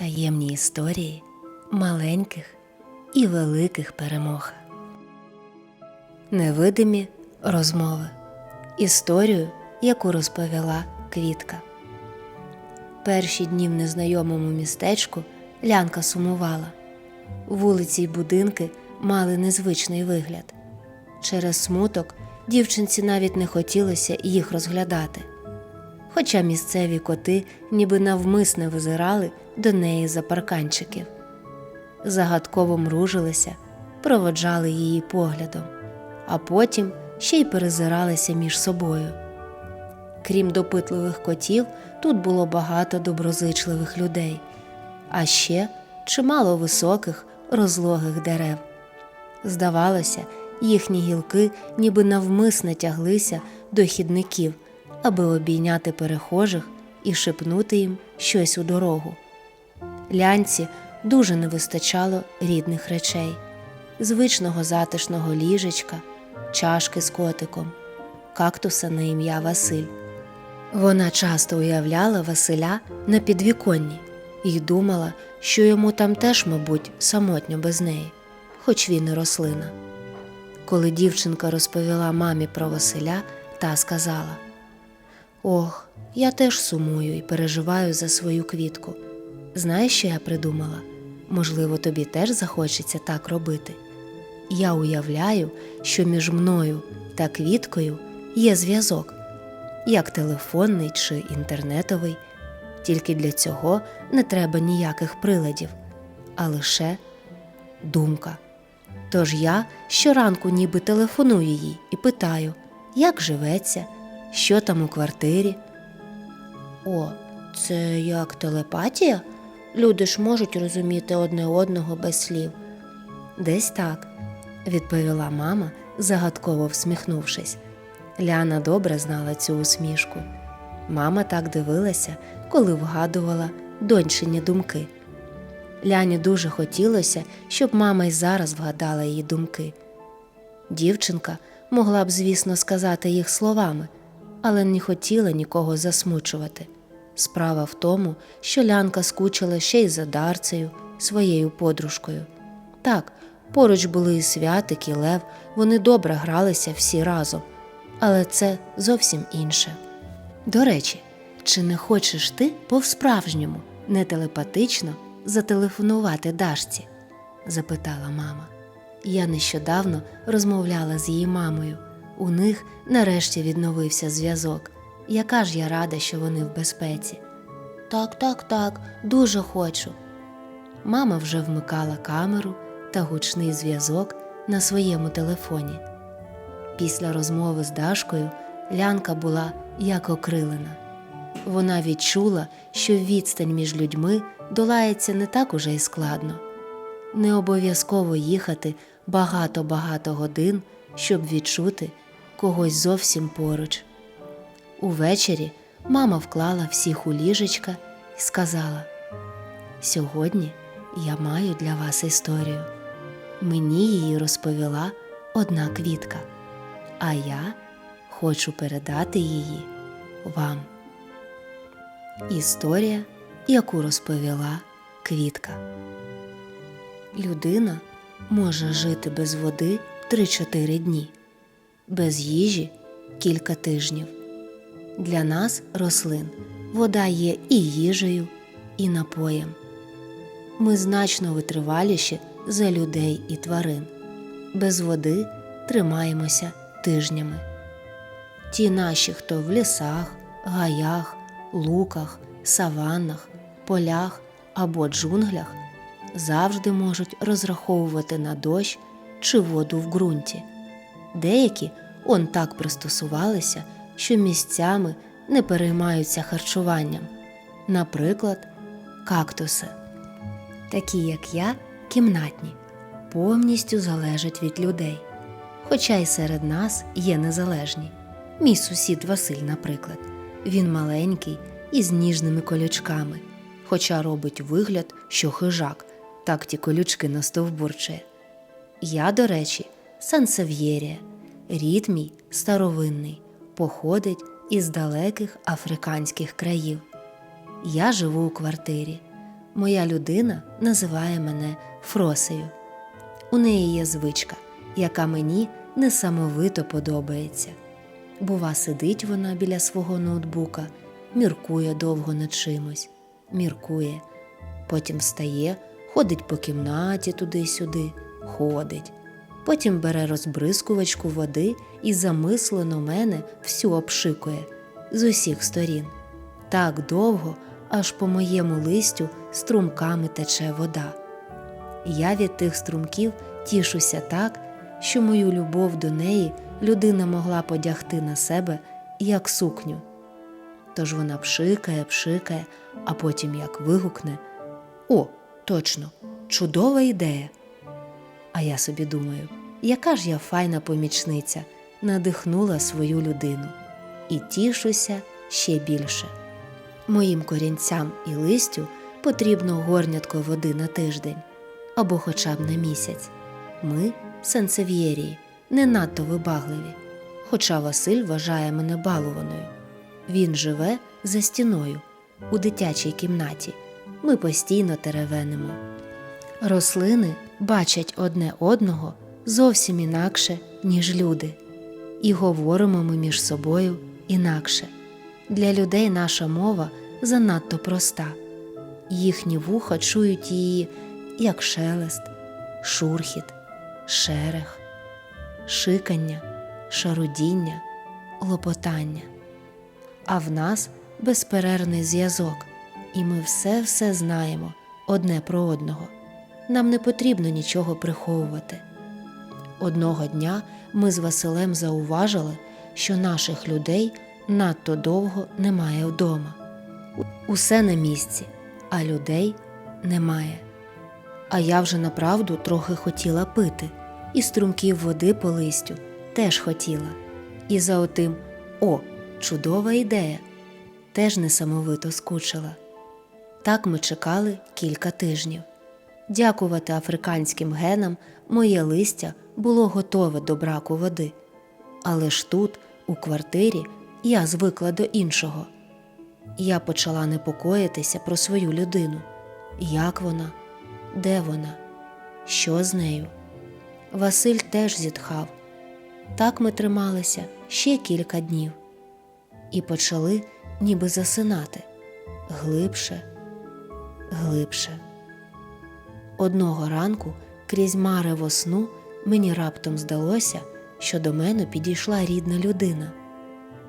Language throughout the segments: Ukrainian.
Таємні історії маленьких і великих перемог. Невидимі розмови. Історію, яку розповіла Квітка. Перші дні в незнайомому містечку Лянка сумувала. Вулиці й будинки мали незвичний вигляд. Через смуток дівчинці навіть не хотілося їх розглядати. Хоча місцеві коти ніби навмисне визирали до неї за парканчиків. Загадково мружилися, проводжали її поглядом, а потім ще й перезиралися між собою. Крім допитливих котів, тут було багато доброзичливих людей, а ще чимало високих, розлогих дерев. Здавалося, їхні гілки ніби навмисне тяглися до хідників, аби обійняти перехожих і шепнути їм щось у дорогу. Лянці дуже не вистачало рідних речей, звичного затишного ліжечка, чашки з котиком, кактуса на ім'я Василь. Вона часто уявляла Василя на підвіконні і думала, що йому там теж, мабуть, самотньо без неї, хоч він і рослина. Коли дівчинка розповіла мамі про Василя, та сказала: Ох, я теж сумую і переживаю за свою квітку. Знаєш, що я придумала? Можливо, тобі теж захочеться так робити. Я уявляю, що між мною та квіткою є зв'язок, як телефонний чи інтернетовий, тільки для цього не треба ніяких приладів, а лише думка. Тож я щоранку ніби телефоную їй і питаю, як живеться, що там у квартирі. О, це як телепатія? Люди ж можуть розуміти одне одного без слів. Десь так, відповіла мама, загадково всміхнувшись. Ляна добре знала цю усмішку. Мама так дивилася, коли вгадувала доньчині думки. Ляні дуже хотілося, щоб мама й зараз вгадала її думки. Дівчинка могла б, звісно, сказати їх словами, але не хотіла нікого засмучувати. Справа в тому, що лянка скучила ще й за дарцею, своєю подружкою. Так, поруч були і святик, і лев, вони добре гралися всі разом, але це зовсім інше. До речі, чи не хочеш ти по-справжньому, не телепатично зателефонувати Дашці? запитала мама. Я нещодавно розмовляла з її мамою. У них нарешті відновився зв'язок. Яка ж я рада, що вони в безпеці. Так, так, так, дуже хочу. Мама вже вмикала камеру та гучний зв'язок на своєму телефоні. Після розмови з Дашкою Лянка була як окрилена. Вона відчула, що відстань між людьми долається не так уже й складно. Не обов'язково їхати багато-багато годин, щоб відчути когось зовсім поруч. Увечері мама вклала всіх у ліжечка і сказала: Сьогодні я маю для вас історію. Мені її розповіла одна квітка, а я хочу передати її вам. Історія, яку розповіла квітка. Людина може жити без води 3-4 дні, без їжі кілька тижнів. Для нас, рослин, вода є і їжею, і напоєм. Ми значно витриваліші за людей і тварин. Без води тримаємося тижнями. Ті наші, хто в лісах, гаях, луках, саваннах, полях або джунглях, завжди можуть розраховувати на дощ чи воду в ґрунті. Деякі он так пристосувалися, що місцями не переймаються харчуванням, наприклад, кактуси. Такі, як я, кімнатні, повністю залежать від людей. Хоча й серед нас є незалежні. Мій сусід Василь, наприклад, він маленький і з ніжними колючками, хоча робить вигляд, що хижак, так ті колючки настовбурчує. Я, до речі, сансев'єрія, рід мій старовинний, походить із далеких африканських країв. Я живу у квартирі. Моя людина називає мене Фросею. У неї є звичка, яка мені несамовито подобається. Бува, сидить вона біля свого ноутбука, міркує довго над чимось, міркує, потім встає, ходить по кімнаті туди-сюди, ходить. Потім бере розбризкувачку води і замислено мене всю обшикує з усіх сторін. Так довго, аж по моєму листю струмками тече вода. Я від тих струмків тішуся так, що мою любов до неї людина могла подягти на себе як сукню. Тож вона пшикає, пшикає, а потім як вигукне О, точно, чудова ідея. А я собі думаю, яка ж я файна помічниця, надихнула свою людину і тішуся ще більше. Моїм корінцям і листю потрібно горнятко води на тиждень або хоча б на місяць. Ми, сенсев'єрії, не надто вибагливі, хоча Василь вважає мене балуваною. Він живе за стіною у дитячій кімнаті. Ми постійно теревенимо. Рослини бачать одне одного зовсім інакше, ніж люди, і говоримо ми між собою інакше. Для людей наша мова занадто проста. Їхні вуха чують її як шелест, шурхіт, шерех, шикання, шарудіння, лопотання. А в нас безперервний зв'язок, і ми все-все знаємо одне про одного. Нам не потрібно нічого приховувати. Одного дня ми з Василем зауважили, що наших людей надто довго немає вдома. Усе на місці, а людей немає. А я вже направду трохи хотіла пити, і струмків води по листю теж хотіла. І за отим о, чудова ідея, теж несамовито скучила. Так ми чекали кілька тижнів. Дякувати африканським генам, моє листя було готове до браку води. Але ж тут, у квартирі, я звикла до іншого. Я почала непокоїтися про свою людину. Як вона, де вона, що з нею? Василь теж зітхав. Так ми трималися ще кілька днів і почали ніби засинати глибше, глибше. Одного ранку крізь марево сну мені раптом здалося, що до мене підійшла рідна людина.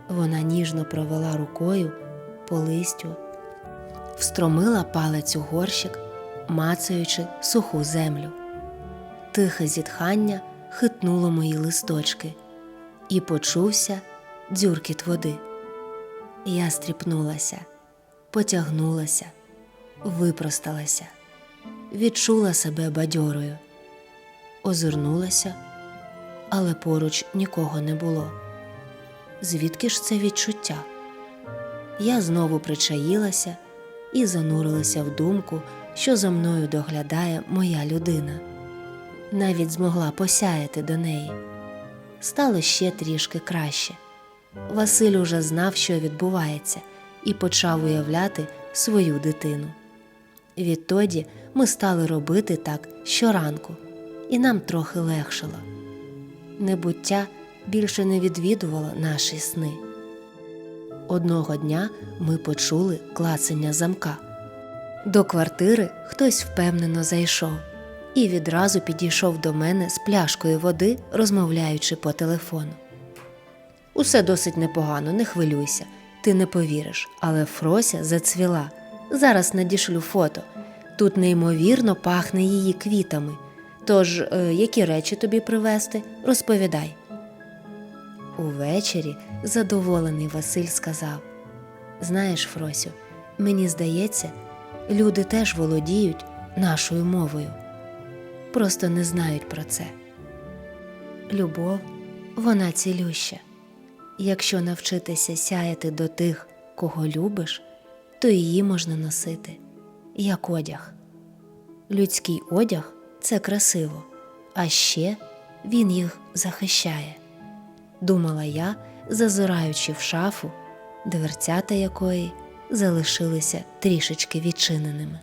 Вона ніжно провела рукою по листю, встромила палець у горщик, мацаючи суху землю. Тихе зітхання хитнуло мої листочки, і почувся дзюркіт води. Я стріпнулася, потягнулася, випросталася, відчула себе бадьорою, озирнулася, але поруч нікого не було. Звідки ж це відчуття? Я знову причаїлася і занурилася в думку, що за мною доглядає моя людина. Навіть змогла посяяти до неї. Стало ще трішки краще. Василь уже знав, що відбувається, і почав уявляти свою дитину. Відтоді ми стали робити так щоранку, і нам трохи легшало. Небуття більше не відвідувало наші сни. Одного дня ми почули клацання замка. До квартири хтось впевнено зайшов і відразу підійшов до мене з пляшкою води, розмовляючи по телефону. Усе досить непогано, не хвилюйся, ти не повіриш, але Фрося зацвіла. Зараз надішлю фото. Тут неймовірно пахне її квітами. Тож, е, які речі тобі привезти, розповідай. Увечері задоволений Василь сказав: Знаєш, Фросю, мені здається, люди теж володіють нашою мовою, просто не знають про це. Любов, вона цілюща. Якщо навчитися сяяти до тих, кого любиш, то її можна носити як одяг. Людський одяг це красиво, а ще він їх захищає. Думала я, зазираючи в шафу, дверцята якої залишилися трішечки відчиненими.